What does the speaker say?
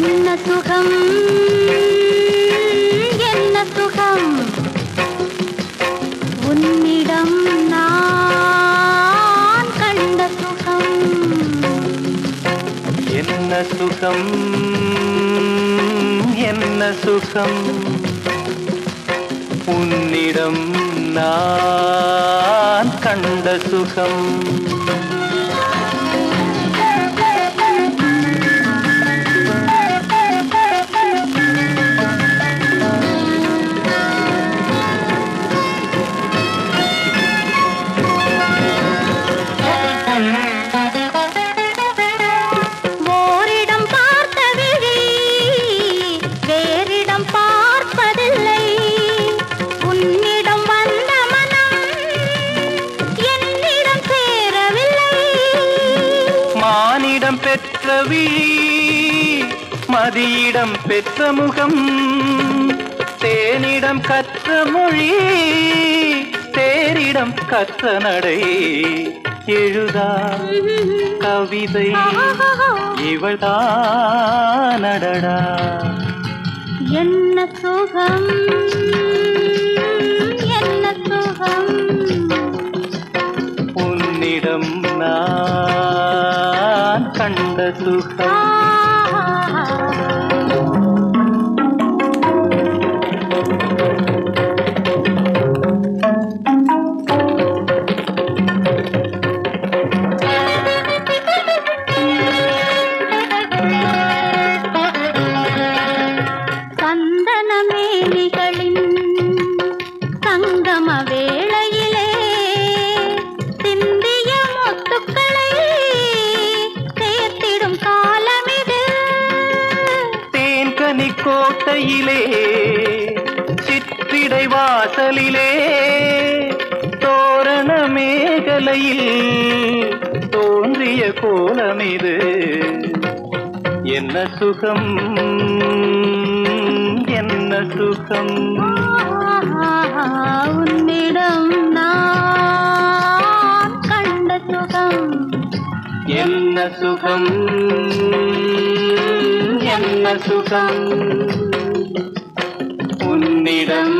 என்ன சுகம்? என்ன சுகம்? உன்னிடம் நான் கண்ட சுகம். என்ன சுகம்? என்ன சுகம்? உன்னிடம் நான் கண்ட சுகம். பிறவி மதியிடம் பெற்ற முகம் தேனிடம் கற்ற மொழி தேரிடம் கற்ற நடை. எழுதா கவிதை இவள்தானடடா என்ன சுகம்? கண்ட சுகம் சந்தனமேனிகளின் சங்கமவே கோட்டையிலே சிற்றிடை வாசலிலே தோரண மேகலையில் தோன்றிய கோலமிது என்ன சுகம்? என்ன சுகம்? உன்னிடம் நான் கண்ட சுகம். என்ன சுகம்? என்ன சுகம்? உன்னிடம்